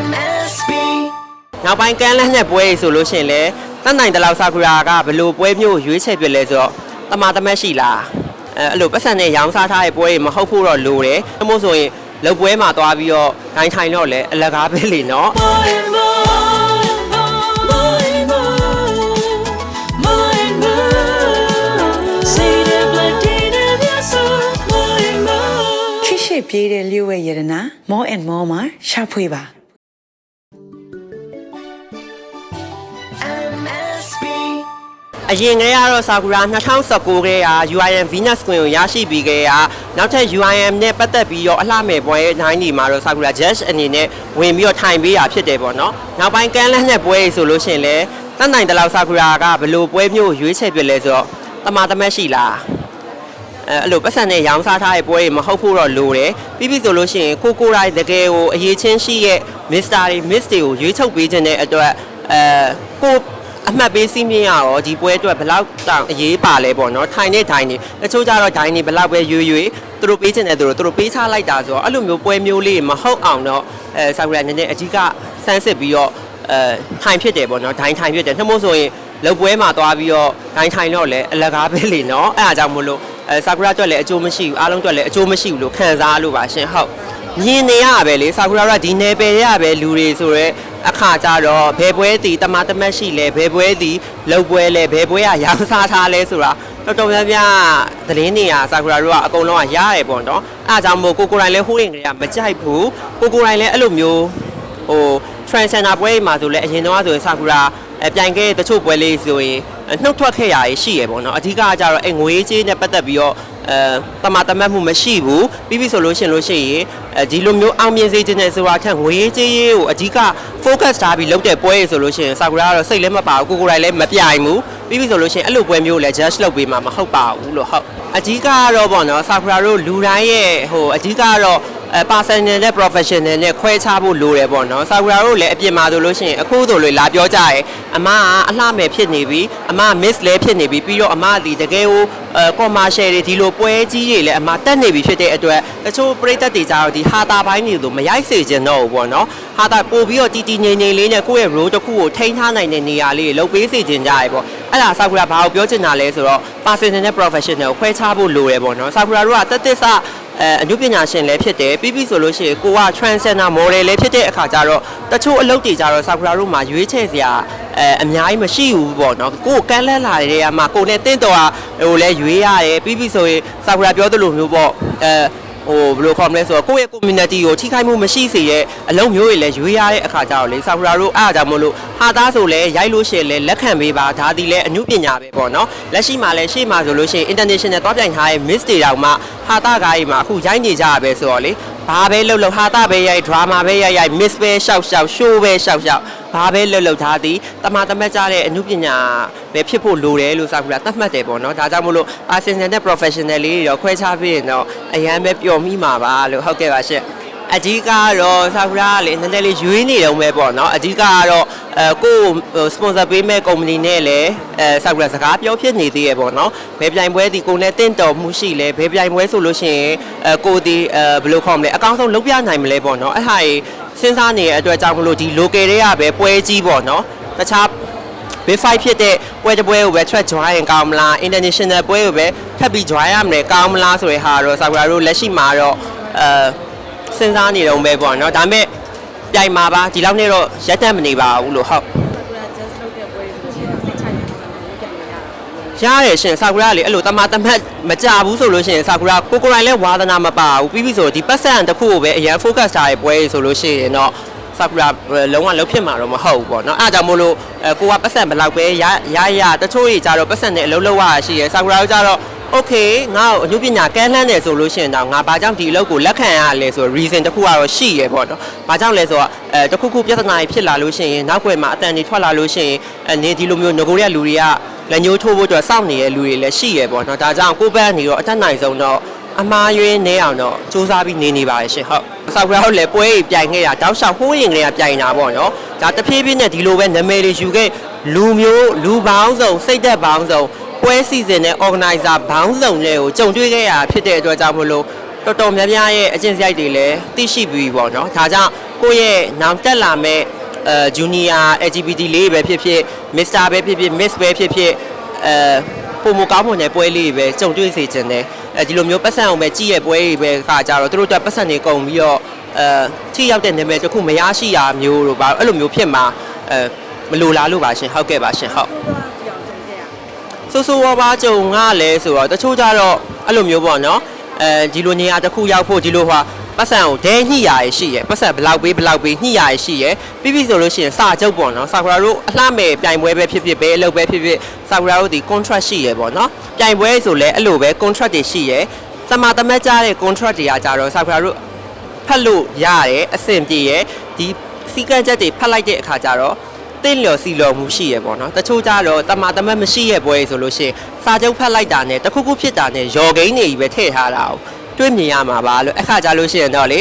MSB နောက်ပိုင်းကမ်းလှမ်းတဲ့ပွဲတွေဆိုလို့ရှိရင်လည်းတတ်နိုင်တဲ့လောက်ဆာကူရာကဘယ်လိုပွဲမျိုးကိုရွေးချယ်ပြလဲဆိုတော့တမာတမတ်ရှိလားအဲအဲ့လိုပတ်စံနဲ့ရောင်းစားထားတဲ့ပွဲတွေမဟုတ်ဖို့တော့လိုတယ်။ဒါမို့ဆိုရင်လောက်ပွဲမှာသွားပြီးတော့ဒိုင်းထိုင်တော့လည်းအလကားပဲလေနော် ရှိပြေးတဲ့လျှို့ဝဲရတနာ more and more မှာရှာဖွေပါ MSB အရင်ကတည်းကတော့ဆာကူရာ2019ခဲ့ရာ UIM Venus Queen ကိုရရှိပြီးခဲ့ရာနောက်ထပ် UIM နဲ့ပတ်သက်ပြီးတော့အလှမဲ့ပွဲတိုင်းဒီမှာတော့ဆာကူရာ Judge အနေနဲ့ဝင်ပြီးတော့ထိုင်ပေးတာဖြစ်တယ်ပေါ့နော်နောက်ပိုင်းကမ်းလှမ်းတဲ့ပွဲတွေဆိုလို့ရှိရင်လည်းတတ်နိုင်တဲ့လောက်ဆာကူရာကဘယ်လိုပွဲမျိုးကိုရွေးချယ်ပြလဲဆိုတော့တမာတမတ်ရှိလား အဲအဲ့လိုပတ်စံနဲ့ရောင်းစားထားတဲ့ပွဲတွေမဟုတ်ဖို့တော့လိုတယ်ပြီးပြီဆိုလို့ရှိရင်ကိုကိုရိုင်းတကယ်ကိုအရေးချင်းရှိရဲ့ Mr. တွေ Miss တွေကိုရွေးချုပ်ပေးခြင်းတဲ့အတွက်အဲကိုအမှတ်ပေးစီးမြင်ရတော့ဒီပွဲအတွက်ဘယ်လောက်တောင်အရေးပါလဲပေါ့နော်ထိုင်တဲ့ဒိုင်းနေတချို့ကြတော့ဒိုင်းနေဘယ်လောက်ပဲရွေရွေသူတို့ပေးခြင်းတဲ့သူတို့သူတို့ပေးချလိုက်တာဆိုတော့အဲ့လိုမျိုးပွဲမျိုးလေးမဟုတ်အောင်တော့အဲဆာကူရာနည်းနည်းအကြီးကစမ်းစစ်ပြီးတော့အဲထိုင်ဖြစ်တယ်ပေါ့နော်ဒိုင်းထိုင်ဖြစ်တယ်နှမို့ဆိုရင်လောက်ပွဲမှာသွားပြီးတော့ဒိုင်းထိုင်တော့လည်းအလကားပဲလေနော်အဲ့အားကြောင့်မလို့ အဲဆာကူရာအတွက်လည်းအကျိုးမရှိဘူးအားလုံးအတွက်လည်းအကျိုးမရှိဘူးလို့ခံစားလို့ပါရှင်ဟုတ်မြင်နေရတာပဲလေဆာကူရာကဒီနယ်ပယ်ရပဲလူတွေဆိုတော့အခါကြတော့ဘယ်ပွဲတီတမတမတ်ရှိလဲဘယ်ပွဲတီလောက်ပွဲလဲဘယ်ပွဲကရောင်းစားထားလဲဆိုတာတော်တော်များများသတင်းနေရဆာကူရာတို့ကအကုန်လုံးကရတယ်ပေါ့နော်အဲ့အားကြောင့်မို့ကိုကိုရိုင်းလဲဟိုးရင်ကလေးကမကြိုက်ဘူးကိုကိုရိုင်းလဲအဲ့လိုမျိုးဟို transgender ပွဲတွေမှာဆိုလဲအရင်တော့ဆိုရင်ဆာကူရာအပြိုင်ခဲ့တဲ့တချို့ပွဲလေးဆိုရင် နှုတ်ထွက်ခဲ့ရရှိရပေါ့နော်အဓိကကကြတော့အဲငွေကြေးနဲ့ပတ်သက်ပြီးတော့အဲတမတမတ်မှုမရှိဘူးပြီးပြီဆိုလို့ရှင်လို့ရှိရင်အဲဒီလိုမျိုးအောင်မြင်စေခြင်းနဲ့ဆိုတာထက်ငွေကြေးရေးကိုအဓိက focus ထားပြီးလုပ်တဲ့ပွဲတွေဆိုလို့ရှိရင်ဆာကူရာကတော့စိတ်လည်းမပါဘူးကိုကိုယ်တိုင်လည်းမပြိုင်ဘူးပြီးပြီဆိုလို့ရှိရင်အဲ့လိုပွဲမျိုးလည်း judge လုပ်ပေးမှာမဟုတ်ပါဘူးလို့ဟုတ်အဓိကကတော့ပေါ့နော်ဆာကူရာတို့လူတိုင်းရဲ့ဟိုအဓိကကတော့ အဲ personal နဲ့ professional နဲ့ခွဲခြားဖို့လိုတယ်ပေါ့နော်ဆာကူရာတို့လည်းအပြင်မှာဆိုလို့ရှိရင်အခုဆိုလို့လာပြောကြရဲအမကအလှမယ်ဖြစ်နေပြီအမ miss လဲဖြစ်နေပြီပြီးတော့အမဒီတကယ်ကိုအဲ commercial တွေဒီလိုပွဲကြီးတွေလည်းအမတက်နေပြီဖြစ်တဲ့အတွက်တချို့ပရိသတ်တွေကြတော့ဒီဟာတာပိုင်းတွေကိုမရိုက်စေချင်တော့ဘူးပေါ့နော်ဟာတာပို့ပြီးတော့တီတီငိမ့်ငိမ့်လေးနဲ့ကိုယ့်ရဲ့ role တစ်ခုကိုထိန်းထားနိုင်တဲ့နေရာလေးတွေလုပ်ပေးစေချင်ကြရဲပေါ့အဲ့ဒါဆာကူရာဘာကိုပြောချင်တာလဲဆိုတော့ personal နဲ့ professional ကိုခွဲခြားဖို့လိုတယ်ပေါ့နော်ဆာကူရာတို့ကတက်တက်ဆ အဲအမှုပညာရှင်လည်းဖြစ်တယ်ပြီးပြီဆိုလို့ရှိရင်ကိုက transgender model လည်းဖြစ်တဲ့အခါကျတော့တချို့အလုပ်တွေကြတော့ဆာကူရာတို့မှာရွေးချယ်စရာအဲအများကြီးမရှိဘူးပေါ့နော်ကိုကိုကန်းလန်းလာတဲ့နေရာမှာကိုနဲ့တင့်တော်ဟာဟိုလဲရွေးရတယ်ပြီးပြီဆိုရင်ဆာကူရာပြောသလိုမျိုးပေါ့အဲ ဟိုဘယ်လိုခေါ်မလဲဆိုတော့ကိုယ့်ရဲ့ community ကိုထိခိုက်မှုမရှိစေတဲ့အလုံးမျိုးတွေလည်းရွေးရတဲ့အခါကျတော့လေဆာကူရာတို့အားကြောင့်မလို့ဟာသားဆိုလဲရိုက်လို့ရှိရင်လဲလက်ခံပေးပါဒါဒီလဲအမှုပညာပဲပေါ့နော်လက်ရှိမှာလဲရှေ့မှာဆိုလို့ရှိရင် international သွားပြိုင်ထားတဲ့ miss တွေတောင်မှဟာသားကားကြီးမှာအခုရိုက်နေကြရပဲဆိုတော့လေ ဘာပဲလှုပ်လှုပ်ဟာသားပဲရိုက် drama ပဲရိုက်ရိုက် miss ပဲရှောက်ရှောက် show ပဲရှောက်ရှောက်ဘာပဲလှုပ်လှုပ်ထားသည်တမတမတ်ကြတဲ့အမှုပညာပဲဖြစ်ဖို့လိုတယ်လို့ဆာကူရာသတ်မှတ်တယ်ပေါ့နော်ဒါကြောင့်မလို့ personal နဲ့ professional လေးတွေတော့ခွဲခြားပြီးရင်တော့အရန်ပဲပျော်မိမှာပါလို့ဟုတ်ကဲ့ပါရှင့် အဓိကကတော့ဆာကူရာကလေနည်းနည်းလေးရွေးနေတော့မယ်ပေါ့နော်အဓိကကတော့အဲကိုယ် sponsor ပေးမဲ့ company နဲ့လည်းအဲဆာကူရာစကားပြောဖြစ်နေသေးရပေါ့နော်ဘယ်ပြိုင်ပွဲဒီကိုနဲ့တင့်တော်မှုရှိလဲဘယ်ပြိုင်ပွဲဆိုလို့ရှိရင်အဲကိုဒီအဲဘယ်လိုခေါ်မလဲအကောင်းဆုံးလုပ်ပြနိုင်မလဲပေါ့နော်အဲ့ဟာကြီးစဉ်းစားနေတဲ့အတွက်ကြောင့်မလို့ဒီ local တွေကပဲပွဲကြီးပေါ့နော်တခြား big five ဖြစ်တဲ့ပွဲတစ်ပွဲကိုပဲ track join ရင်ကောင်းမလား international ပွဲကိုပဲထပ်ပြီး join ရမလဲကောင်းမလားဆိုတဲ့ဟာတော့ဆာကူရာတို့လက်ရှိမှာတော့အဲ စဉ်းစားနေတော့ပဲပေါ့နော်ဒါပေမဲ့ပြိုင်မှာပါဒီလောက်နဲ့တော့ရက်တတ်မနေပါဘူးလို့ဟုတ်ရတယ်ရှင်ဆာကူရာကလေအဲ့လိုတမတမတ်မကြဘူးဆိုလို့ရှိရင်ဆာကူရာကိုကိုရိုင်းလဲဝါသနာမပါဘူးပြီးပြီဆိုဒီပတ်စံတစ်ခုကိုပဲအရင် focus ထားတဲ့ပွဲဆိုလို့ရှိရင်တော့ဆာကူရာလုံးဝလုံးဖြစ်မှာတော့မဟုတ်ဘူးပေါ့နော်အဲ့ဒါကြောင့်မို့လို့အဲကိုကပတ်စံဘယ်လောက်ပဲရရရတချို့ကြီးကြတော့ပတ်စံနဲ့အလုံးလုံးရရှိရယ်ဆာကူရာတို့ကြတော့ okay ငါ့ကိုအမှုပညာကမ်းလှမ်းတယ်ဆိုလို့ရှိရင်တော့ငါဘာကြောင့်ဒီအလုပ်ကိုလက်ခံရလဲဆိုတော့ reason တစ်ခုကတော့ရှိရယ်ပေါ့နော်။ဘာကြောင့်လဲဆိုတော့အဲတစ်ခုခုပြဿနာတွေဖြစ်လာလို့ရှိရင်နောက်ွယ်မှာအတန်တွေထွက်လာလို့ရှိရင်အနေဒီလိုမျိုးငကိုရလူတွေကလက်ညှိုးထိုးဖို့အတွက်စောင့်နေတဲ့လူတွေလည်းရှိရယ်ပေါ့နော်။ဒါကြောင့်ကိုယ့်ဘက်ကနေတော့အတက်နိုင်ဆုံးတော့အမားရွေးနေအောင်တော့စူးစမ်းပြီးနေနေပါရဲ့ရှင်ဟုတ်။ဆောက်ရောလည်းပွဲကြီးပြိုင်ခဲ့တာတောက်လျှောက်ဟိုးရင်ကလေးကပြိုင်တာပေါ့နော်။ဒါတဖြည်းဖြည်းနဲ့ဒီလိုပဲနာမည်တွေယူခဲ့လူမျိုးလူပေါင်းစုံစိတ်သက်ပေါင်းစုံ ပွဲစီစဉ်တဲ့ organizer ဘောင်းစုံတွေကိုကြုံတွေ့ခဲ့ရဖြစ်တဲ့အတွက်ကြောင့်မလို့တော်တော်များများရဲ့အကျင့်စရိုက်တွေလည်းသိရှိပြီးပေါ့နော်ဒါကြောင့်ကိုယ့်ရဲ့နောက်တက်လာမဲ့အဲဂျူနီယာ LGBT လေးပဲဖြစ်ဖြစ် Mr ပဲဖြစ်ဖြစ် Miss ပဲဖြစ်ဖြစ်အဲပုံမကောင်းမွန်တဲ့ပွဲလေးတွေပဲကြုံတွေ့စေချင်တယ်အဲဒီလိုမျိုးပတ်စံအောင်ပဲကြည့်ရပွဲတွေပဲခါကြတော့သူတို့အတွက်ပတ်စံတွေကုန်ပြီးတော့အဲထိရောက်တဲ့နာမည်တစ်ခုမရရှိရမျိုးတို့ပါအဲ့လိုမျိုးဖြစ်မှာအဲမလိုလားလို့ပါရှင်ဟုတ်ကဲ့ပါရှင်ဟုတ် ဆိုးဆိုးဝါးဝါးကြုံကလည်းဆိုတော့တချို့ကြတော့အဲ့လိုမျိုးပေါ့နော်အဲဒီလိုနေရာတစ်ခုရောက်ဖို့ဒီလိုဟာပတ်စံကိုဒဲညှိရရရှိရယ်ပတ်စံဘလောက်ပေးဘလောက်ပေးညှိရရရှိရယ်ပြီးပြီဆိုလို့ရှိရင်စာချုပ်ပေါ့နော်စာကူရာတို့အလှမဲ့ပြိုင်ပွဲပဲဖြစ်ဖြစ်ပဲအလုပ်ပဲဖြစ်ဖြစ်စာကူရာတို့ဒီ contract ရှိရယ်ပေါ့နော်ပြိုင်ပွဲဆိုလည်းအဲ့လိုပဲ contract တွေရှိရယ်သမာသမတ်ကြတဲ့ contract တွေကကြတော့စာကူရာတို့ဖတ်လို့ရတယ်အဆင်ပြေရယ်ဒီစီကံချက်တွေဖတ်လိုက်တဲ့အခါကျတော့ တင့်လျော်စီလျော်မှုရှိရပေါ့နော်တချို့ကြတော့တမာတမတ်မရှိရပွဲဆိုလို့ရှိရင်စာချုပ်ဖတ်လိုက်တာနဲ့တခုခုဖြစ်တာနဲ့ရော်ဂိန်းတွေကြီးပဲထည့်ထားတာကိုတွေးမြင်ရမှာပါလို့အခါကြလို့ရှိရင်တော့လေ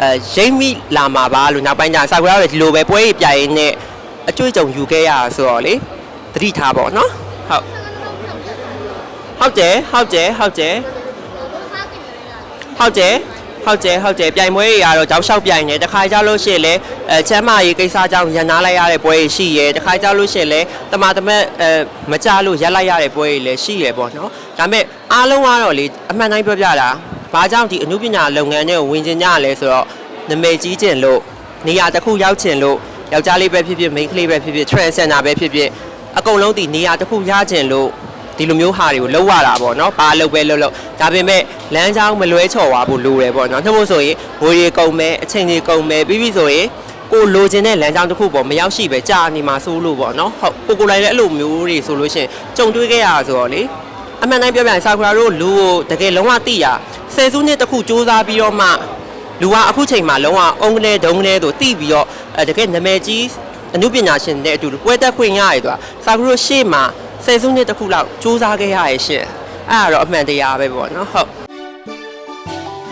အဲရိမ့်မိလာမှာပါလို့နောက်ပိုင်းကျစာကူရတော့ဒီလိုပဲပွဲကြီးပြိုင်နဲ့အကျွေးကြုံယူခဲ့ရဆိုတော့လေသတိထားပေါ့နော်ဟုတ်ဟုတ်တယ်ဟုတ်တယ်ဟုတ်တယ်ဟုတ်တယ် ဟုတ်တယ်ဟုတ်တယ်ပြိုင်ပွဲတွေကတော့ကြောက်လျှောက်ပြိုင်နေတခါကြလို့ရှိရင်လည်းအဲချမ်းမာရေးကိစ္စကြောင့်ရန်နာလိုက်ရတဲ့ပွဲတွေရှိရဲတခါကြလို့ရှိရင်လည်းတမာတမတ်အဲမကြလို့ရက်လိုက်ရတဲ့ပွဲတွေလည်းရှိရဲပေါ့နော်ဒါပေမဲ့အားလုံးကတော့လေအမှန်တိုင်းပြောပြတာဘာကြောင့်ဒီအမှုပညာလုပ်ငန်းတွေကိုဝင်ကျင်ကြရလဲဆိုတော့နမိတ်ကြီးကျင်လို့နေရာတစ်ခုရောက်ကျင်လို့ယောက်ျားလေးပဲဖြစ်ဖြစ်မိန်းကလေးပဲဖြစ်ဖြစ် transgender ပဲဖြစ်ဖြစ်အကုန်လုံးဒီနေရာတစ်ခုရကျင်လို့ ဒီလိုမျိုးဟာတွေကိုလှုပ်ရတာပေါ့နော်ဘာလှုပ်ပဲလှုပ်လှုပ်ဒါပေမဲ့လမ်းကြောင်းမလွဲချော်သွားဖို့လိုတယ်ပေါ့နော်နှမို့ဆိုရင်ဝေရီကုန်မယ်အချိန်ကြီးကုန်မယ်ပြီးပြီဆိုရင်ကိုလိုချင်တဲ့လမ်းကြောင်းတစ်ခုပေါ့မရောက်ရှိပဲကြာနေမှာစိုးလို့ပေါ့နော်ဟုတ်ကိုကိုလိုက်လည်းအဲ့လိုမျိုးတွေဆိုလို့ရှိရင်ကြုံတွေ့ခဲ့ရဆိုတော့လေအမှန်တိုင်းပြောပြရင်ဆာကူရာတို့လူကိုတကယ်လုံးဝသိရဆယ်စုနှစ်တစ်ခုစူးစမ်းပြီးတော့မှလူကအခုချိန်မှာလုံးဝအုံးကနေဒုံကနေတို့သိပြီးတော့အဲတကယ်နာမည်ကြီးအမှုပညာရှင်တဲ့အတူတူပွဲတက်ခွင့်ရတယ်ဆိုတာဆာကူရိုရှေ့မှာ ဆယ်စုနှစ်တစ်ခုလောက်စူးစမ်းခဲ့ရရဲ့ရှင်အဲ့ဒါတော့အမှန်တရားပဲပေါ့နော်ဟုတ်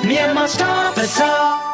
Myanmar Star Bazaar